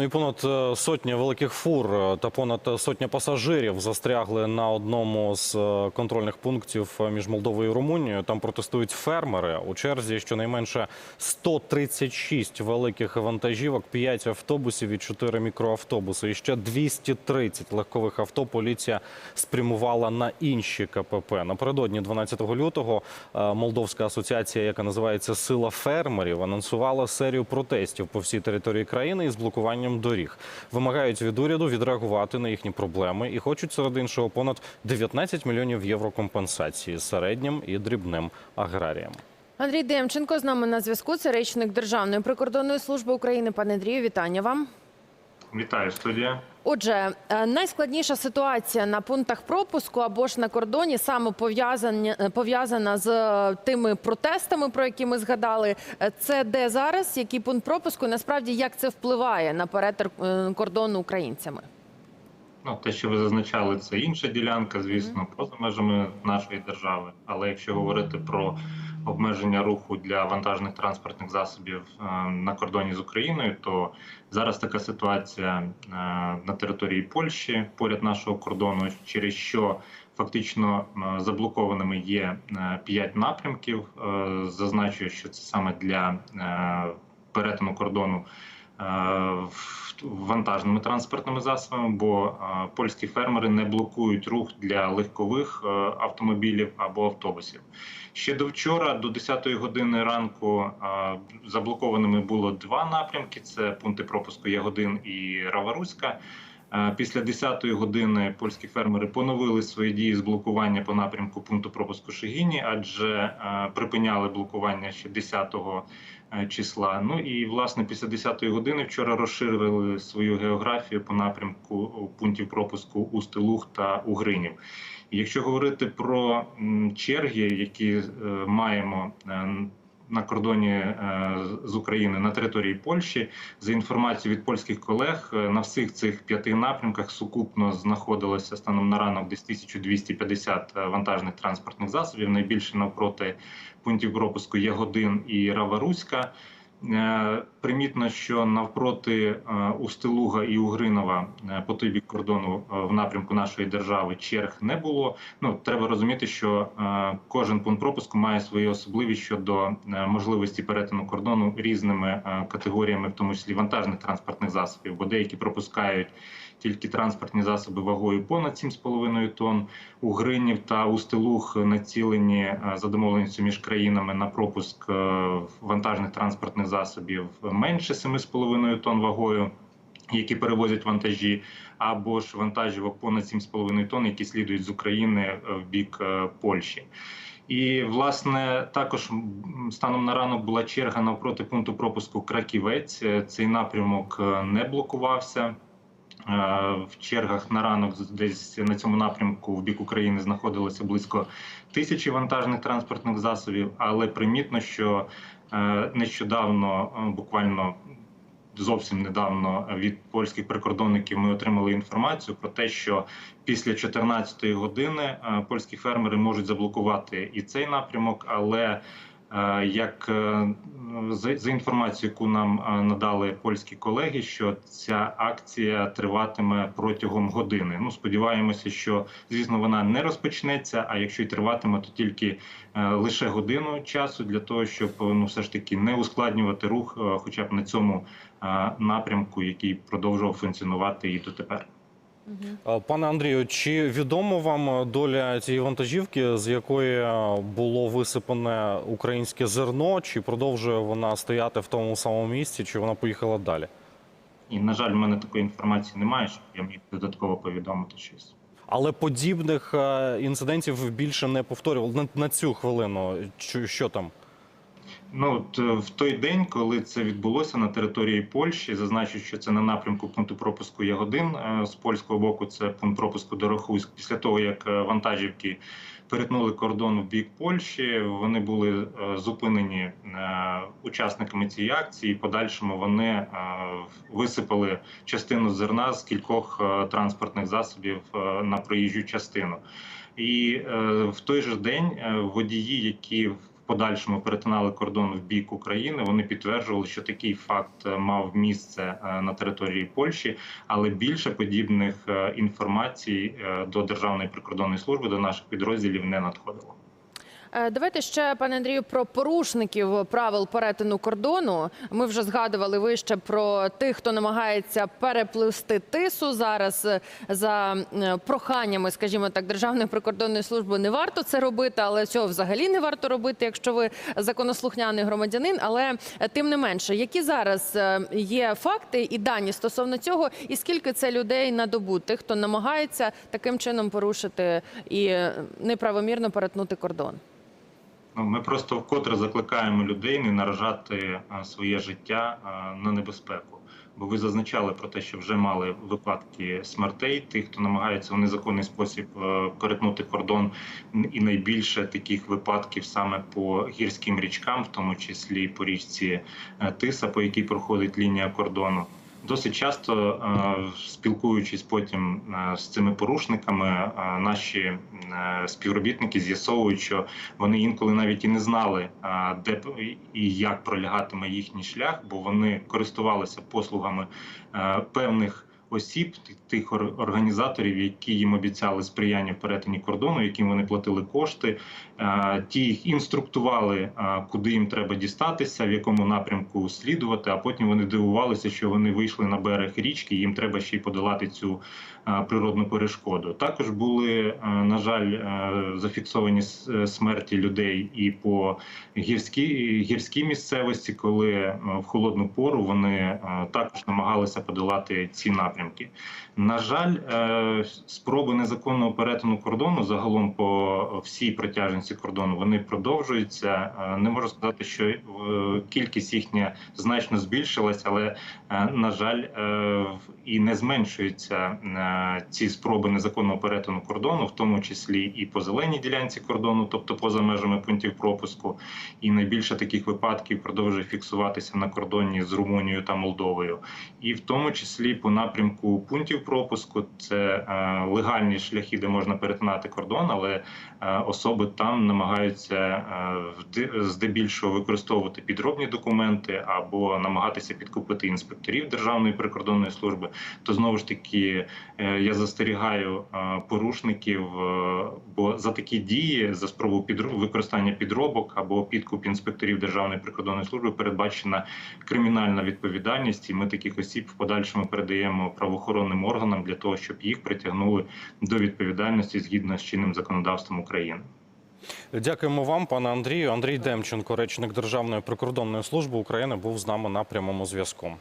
Ну і понад е, сотня великих фур е, та понад сотня пасажирів застрягли на одному з е, контрольних пунктів між Молдовою і Румунією. Там протестують фермери. У черзі щонайменше 136 великих вантажівок, 5 автобусів і 4 мікроавтобуси. І ще 230 легкових авто поліція спрямувала на інші КПП. Напередодні 12 лютого Молдовська асоціація, яка називається Сила фермерів, анонсувала серію протестів по всій території країни із блокуванням доріг. Вимагають від уряду відреагувати на їхні проблеми і хочуть серед іншого понад 19 мільйонів євро компенсації середнім і дрібним аграріям. Андрій Демченко з нами на зв'язку. Це речник Державної прикордонної служби України. Пане Андрію, вітання вам. Вітаю, студія. Отже, е, найскладніша ситуація на пунктах пропуску або ж на кордоні саме е, пов'язана з е, тими протестами, про які ми згадали. Це де зараз, який пункт пропуску, і насправді як це впливає на перетин кордону українцями? Ну, те, що ви зазначали, це інша ділянка, звісно, поза межами нашої держави. Але якщо говорити про обмеження руху для вантажних транспортних засобів е, на кордоні з Україною, то зараз така ситуація е, на території Польщі поряд нашого кордону, через що фактично е, заблокованими є п'ять напрямків. Зазначую, що це саме для перетину кордону. Вантажними транспортними засобами, бо е, польські фермери не блокують рух для легкових е, автомобілів або автобусів. Ще до вчора, до 10-ї години ранку, е, заблокованими було два напрямки: це пункти пропуску Ягодин і Раваруська. Після 10-ї години польські фермери поновили свої дії з блокування по напрямку пункту пропуску Шегіні, адже припиняли блокування ще 10-го е, числа. Ну і власне після 10-ї години вчора розширили свою географію по напрямку пунктів пропуску Устилух та Угринів. Якщо говорити про черги, які е, маємо е, на кордоні е, з України на території Польщі, за інформацією від польських колег, е, на всіх цих п'яти напрямках сукупно знаходилося станом на ранок десь 1250 вантажних транспортних засобів. Найбільше навпроти пунктів пропуску Ягодин і Раваруська. Е, Примітно, що навпроти е, Устилуга і Угринова е, по той бік кордону в напрямку нашої держави черг не було. Ну треба розуміти, що кожен пункт пропуску має свої особливості щодо можливості перетину кордону різними категоріями, в тому числі вантажних транспортних засобів, бо деякі пропускають тільки транспортні засоби вагою понад 7,5 тонн. Гринів та Устилуг націлені за домовленістю між країнами на пропуск вантажних транспортних засобів менше 7,5 тонн вагою. Які перевозять вантажі, або ж вантажівок понад 7,5 тонн, які слідують з України е, в бік е, Польщі. І власне також станом на ранок була черга навпроти пункту пропуску Краківець. Е, Цей напрямок не блокувався. В чергах на ранок десь на цьому напрямку в бік України знаходилося близько тисячі вантажних транспортних засобів, але примітно, що нещодавно, е, буквально зовсім недавно, від польських прикордонників ми отримали інформацію про те, що після 14-ї години е, польські фермери можуть заблокувати і цей напрямок, але е, як е, за, інформацією, яку нам е, надали польські колеги, що ця акція триватиме протягом години. Ну сподіваємося, що звісно вона не розпочнеться. А якщо й триватиме, то тільки е, лише годину часу для того, щоб ну все ж таки не ускладнювати рух, е, хоча б на цьому е, напрямку, який продовжував функціонувати і дотепер. Е, Пане Андрію, чи відомо вам доля цієї вантажівки, з якої було висипане українське зерно? Чи продовжує вона стояти в тому самому місці, чи вона поїхала далі? І на жаль, в мене такої інформації немає, щоб я міг додатково повідомити щось. Але подібних е, інцидентів більше не повторювали на, на цю хвилину. Що там? Ну от, е, в той день, коли це відбулося на території Польщі, зазначу, що це на напрямку пункту пропуску Ягодин е, з польського боку. Це пункт пропуску Дорохуськ. Після того як е, вантажівки перетнули кордон в бік Польщі, вони були зупинені учасниками цієї акції. Подальшому вони висипали частину зерна з кількох транспортних засобів на проїжджу частину. І в той же день водії, які подальшому перетинали кордон в бік України, вони підтверджували, що такий факт е, мав місце е, на території Польщі, але більше подібних е, інформацій до Державної прикордонної служби до наших підрозділів не надходило. Е, Давайте ще, пане Андрію, про порушників правил перетину кордону. Ми вже згадували вище про тих, хто намагається переплисти тису. Зараз е, за е, проханнями, скажімо так, Державної прикордонної служби не варто це робити, але цього взагалі не варто робити, якщо ви законослухняний громадянин. Але тим не менше, які зараз є факти і дані стосовно цього, і скільки це людей на добу, тих, хто намагається таким чином порушити і неправомірно перетнути кордон. Ну, ми просто вкотре закликаємо людей не наражати своє життя на небезпеку. Бо ви зазначали про те, що вже мали випадки смертей, тих, хто намагається в незаконний спосіб е, перетнути кордон, і найбільше таких випадків саме по гірським річкам, в тому числі по річці е, Тиса, по якій проходить лінія кордону. Досить часто, е, спілкуючись потім е, з цими порушниками, е, наші співробітники з'ясовують, що вони інколи навіть і не знали, де і як пролягатиме їхній шлях, бо вони користувалися послугами певних осіб, тих ор- організаторів, які їм обіцяли сприяння в перетині кордону, яким вони платили кошти. Е, Ті їх інструктували, е, куди їм треба дістатися, в якому напрямку слідувати. А потім вони дивувалися, що вони вийшли на берег річки. Їм треба ще й подолати цю е, природну перешкоду. Також були, на жаль, зафіксовані смерті людей і по гірській гірській місцевості, коли в холодну пору вони також намагалися подолати ці напрямки. На жаль, е, спроби незаконного перетину кордону загалом по всій протяжності кордону вони продовжуються. Е, Не можу сказати, що е, кількість їхня значно збільшилась, але на жаль, і не зменшуються ці спроби незаконного перетину кордону, в тому числі і по зеленій ділянці кордону, тобто поза межами пунктів пропуску. І найбільше таких випадків продовжує фіксуватися на кордоні з Румунією та Молдовою, і в тому числі по напрямку пунктів пропуску це е, легальні шляхи, де можна перетинати кордон, але е, особи там намагаються е, здебільшого використовувати підробні документи або намагатися підкупити інспекторів Державної прикордонної служби. То знову ж таки я застерігаю порушників, бо за такі дії за спробу підро- використання підробок або підкуп інспекторів Державної прикордонної служби передбачена кримінальна відповідальність, і ми таких осіб в подальшому передаємо правоохоронним органам для того, щоб їх притягнули до відповідальності згідно з чинним законодавством України. Дякуємо вам, пане Андрію. Андрій Демченко, речник Державної прикордонної служби України, був з нами на прямому зв'язку.